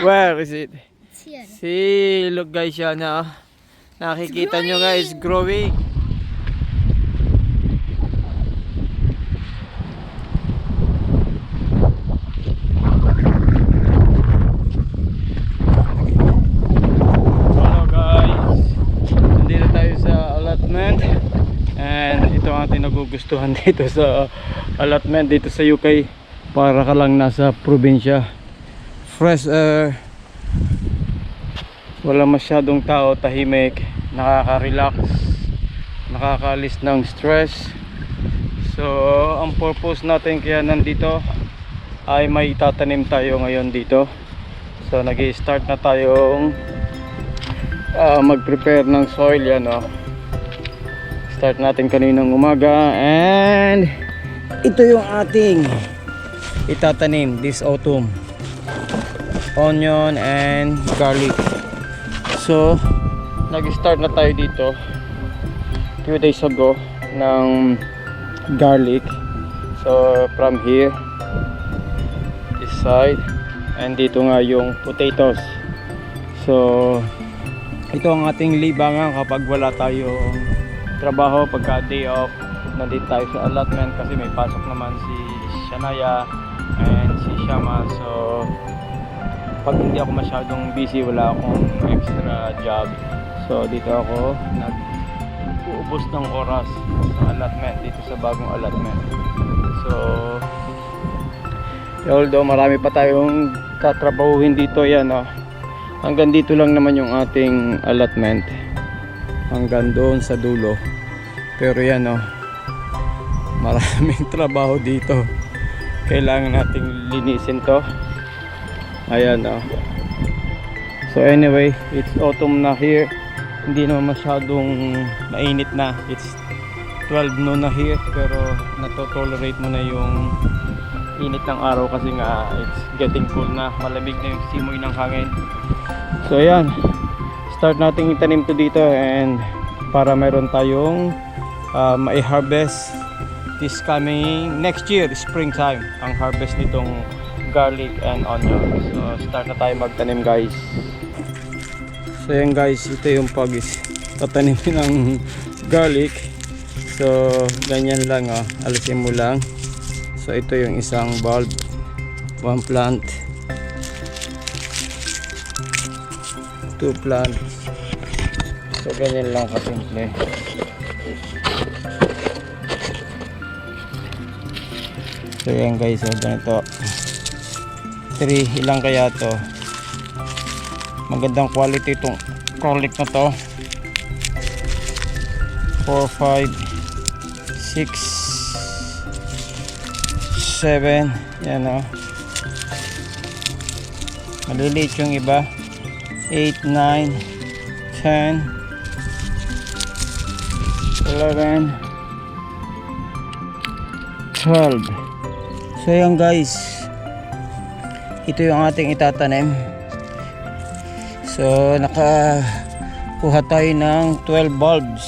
Where is it? It's here. See, look guys yan ha. Nakikita nyo guys, growing. Hello guys. Nandito tayo sa allotment. And ito ang ating nagugustuhan dito sa allotment dito sa UK. Para ka lang nasa probinsya. Fresh air wala masyadong tao, tahimik, nakaka-relax, nakakaalis ng stress. So, ang purpose natin kaya nandito ay may tatanim tayo ngayon dito. So, nag start na tayong ah, mag-prepare ng soil yan, oh. Start natin kaninang umaga and ito yung ating itatanim this autumn. Onion and garlic. So, nag-start na tayo dito few days ago ng garlic. So, from here, this side, and dito nga yung potatoes. So, ito ang ating libangan kapag wala tayong trabaho, pagka day off, nandito tayo sa allotment kasi may pasok naman si Shanaya and si Shama. So, pag hindi ako masyadong busy, wala akong extra job. So dito ako nag uubos ng oras sa allotment dito sa bagong allotment. So although marami pa tayong tatrabahuhin dito yan oh. Hanggang dito lang naman yung ating allotment. Hanggang doon sa dulo. Pero yan oh. Maraming trabaho dito. Kailangan nating linisin to. Ayan oh. So anyway, it's autumn na here. Hindi naman masyadong mainit na. It's 12 noon na here pero nato-tolerate mo na yung init ng araw kasi nga it's getting cool na. Malamig na yung simoy ng hangin. So ayan. Start nating itanim to dito and para meron tayong uh, mai-harvest this coming next year, springtime, ang harvest nitong garlic and onion. So start na tayo magtanim guys. So yan guys, ito yung pag tatanimin ng garlic. So ganyan lang oh, alisin mo lang. So ito yung isang bulb, one plant, two plants. So ganyan lang kasimple. So yan guys, oh, ganito. 3 ilang kaya to? Magandang quality itong garlic na to. 4, 5 6 7 yan o maliliit yung iba. 8, 9 10 11 12 so yan guys ito yung ating itatanim. So nakakuha tayo ng 12 bulbs.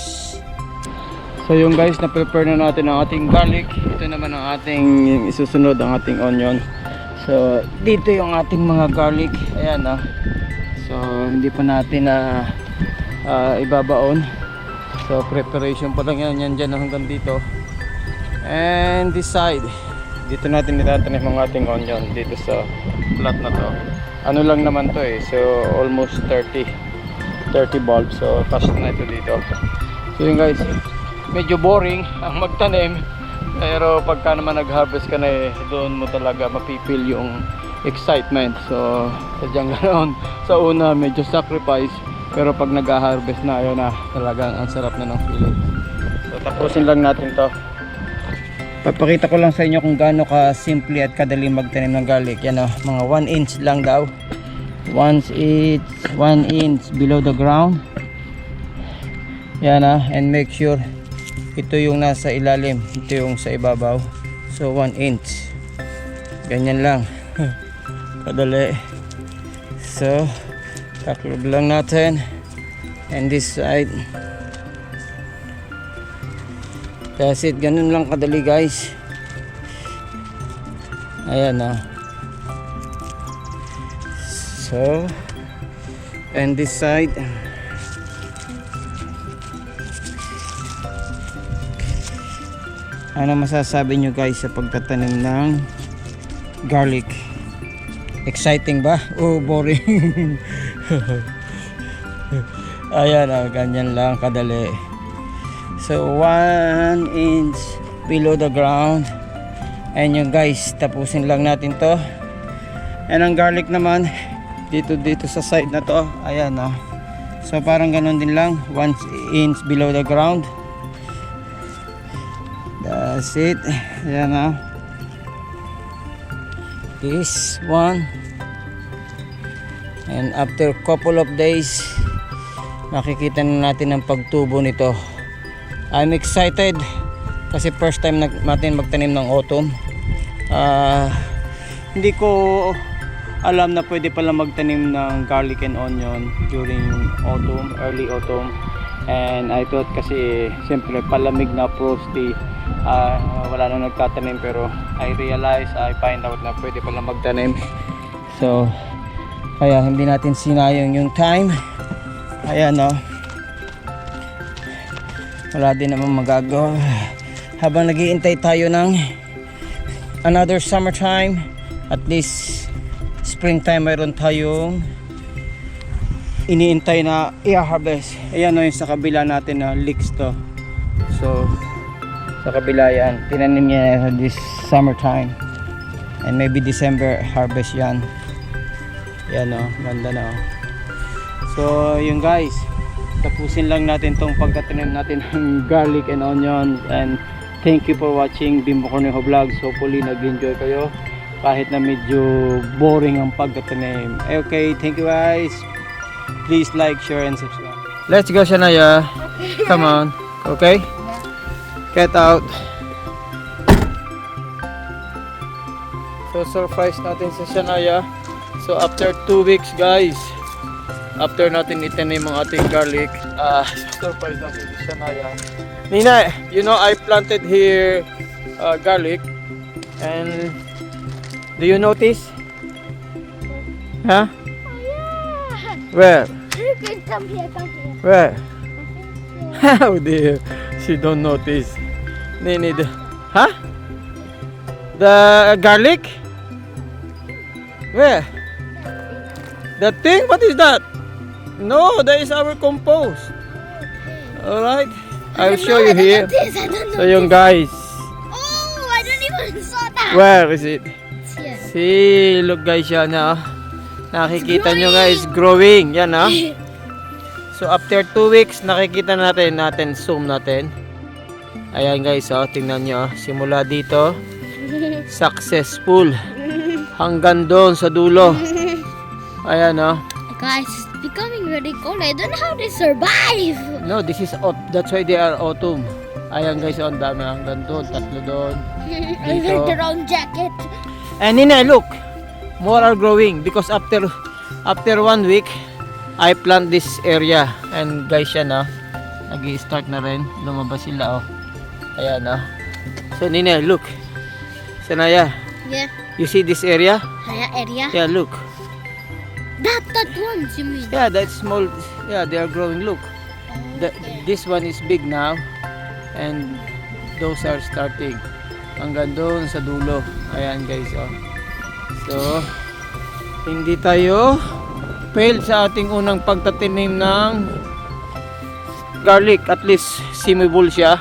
So yung guys na prepare na natin ang ating garlic. Ito naman ang ating isusunod ang ating onion. So dito yung ating mga garlic. Ayan ah. So hindi pa natin na ah, ibabaon. So preparation pa lang yan yan dyan hanggang dito. And this side dito natin itatanim ang ating onion dito sa plot na to. Ano lang naman to eh so almost 30 30 bulbs so cash na ito dito. So yun guys medyo boring ang magtanim pero pagka naman nag harvest ka na eh doon mo talaga mapipil yung excitement. So sadyang ganoon. Sa una medyo sacrifice pero pag nag harvest na ayun na talagang ang sarap na ng feeling. So tapusin lang natin to Papakita ko lang sa inyo kung gaano ka simple at kadali magtanim ng garlic. Yan o, mga 1 inch lang daw. Once it's 1 inch below the ground. Yan ah, and make sure ito yung nasa ilalim, ito yung sa ibabaw. So 1 inch. Ganyan lang. kadali. So, taklob lang natin. And this side. That's it, ganun lang kadali guys. Ayan na. So, and this side. Ano masasabi nyo guys sa pagtatanim ng garlic? Exciting ba? O boring? Ayan, ah, ganyan lang kadali. So, one inch below the ground. And yung guys, tapusin lang natin to. And ang garlic naman, dito dito sa side na to. Ayan ah. So, parang ganun din lang. One inch below the ground. That's it. Ayan ah. This one. And after couple of days, makikita na natin ang pagtubo nito. I'm excited kasi first time natin magtanim ng autumn. Ah, hindi ko alam na pwede pala magtanim ng garlic and onion during autumn, early autumn. And I thought kasi siyempre palamig na frosty ah, wala na nagtatanim pero I realize, I find out na pwede pala magtanim. So, kaya hindi natin sinayang yung time. Ayan o. Wala din naman magagawa. Habang nagiintay tayo ng another summertime, at least springtime mayroon tayong iniintay na i-harvest. Ayan o yung sa kabila natin na leeks to. So, sa kabila yan. Tinanim niya this summertime. And maybe December harvest yan. Yan o, ganda na o. So, yun guys. Tapusin lang natin tong pagtatanim natin ng garlic and onions. And thank you for watching Bimbo Cornejo Vlogs. Hopefully, nag-enjoy kayo. Kahit na medyo boring ang pagtatanim. Okay, thank you guys. Please like, share, and subscribe. Let's go, Shania. Come on. Okay? Get out. So surprise natin si Shania. So after 2 weeks guys, after natin itanim ang ating garlic, ah surprise natin si Shania. Nina, you know I planted here uh, garlic and do you notice? Huh? Where? You can come here, come here. Where? How dear, she don't notice. Nini, the, huh? The garlic? Where? That thing? What is that? No, that is our compost. Alright, I'll show you here. Know. So yung guys, Oh, I don't even saw that. where is it? See, look guys yan ha. Nakikita nyo guys, growing. Yan ha. So after 2 weeks, nakikita natin, natin, zoom natin. Ayan guys, oh, tingnan nyo. Simula dito, successful. Hanggang doon sa dulo. Ayan oh. Guys, becoming very cold. I don't know how they survive. No, this is, aut- that's why they are autumn. Ayan guys, oh, ang dami. Hanggang doon, tatlo doon. I wear the wrong jacket. And Nina, look, more are growing because after after one week, I plant this area. And guys, yan ah, nag-start na rin. Lumabas sila oh. Ayan ah. So Nina, look. Sanaya, Yeah. you see this area? Kaya area. Yeah, look. That, that one, you mean? Yeah, that's small. Yeah, they are growing. Look. The, this one is big now. And those are starting. Hanggang doon sa dulo. Ayan guys, oh. So, hindi tayo fail sa ating unang pagtatanim ng garlic. At least, simibol siya.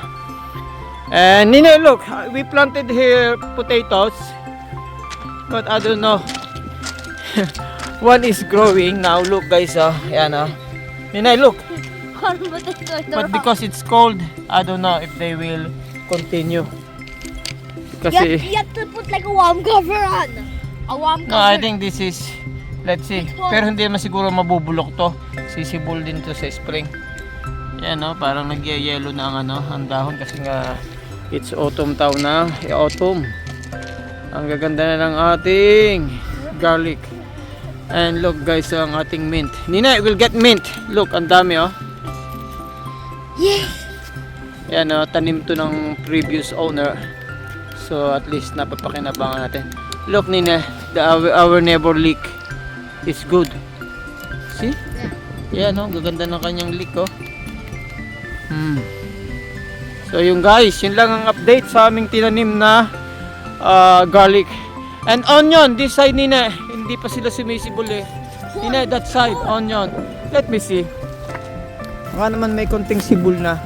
And Nina, look, we planted here potatoes. But I don't know. One is growing now. Look guys, oh. Ayan, oh. Nina, look. But because it's cold, I don't know if they will continue. you, have, Kasi, you have to put like a warm cover on. A warm no, cover. I think this is, let's see. Pero hindi naman siguro mabubulok to. Sisibol din to sa spring. Yan no, parang nagyayelo na ang ano, ang dahon kasi nga it's autumn taw na, eh, autumn. Ang gaganda na ng ating garlic. And look guys, ang ating mint. Nina, we'll get mint. Look, ang dami oh. Yeah. Yan, oh, tanim to ng previous owner. So at least napapakinabangan natin. Look Nina, the, our, our neighbor leek. is good. See? Yeah. Yan, oh, gaganda ng kanyang leek, oh. Hmm. So, yung guys, yun lang ang update sa aming tinanim na ah, garlic. And onion, this side, Nina, hindi pa sila sumisibol eh. Nina, that side, onion. Let me see. Baka naman may konting sibol na.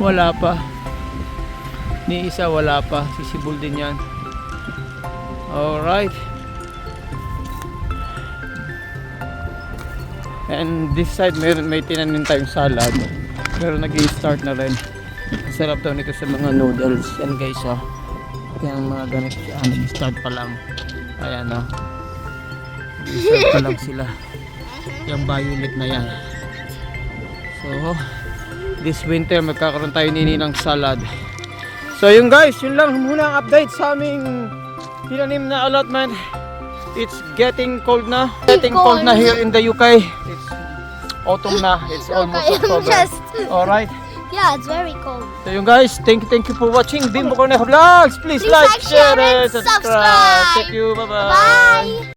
Wala pa. Ni isa wala pa. Sisibol din yan. Alright. And this side meron may tinanim tayong salad. Pero nag start na rin. Sarap daw nito sa mga noodles. Yan guys oh. Yan mga ganito siya. Nag-start pa lang. Ayan oh. Nag-start pa lang sila. Yung violet na yan. So, this winter magkakaroon tayo nini ng salad. So yung guys, yun lang muna ang update sa aming tinanim na allotment. It's getting cold na. Getting cold na here in the UK. It's autumn na. It's almost October. Alright. Yeah, it's very cold. So yung guys, thank you, thank you for watching Bimbo Cornejo Vlogs. Please, Please like, like, share, and subscribe. Thank you. Bye-bye. Bye.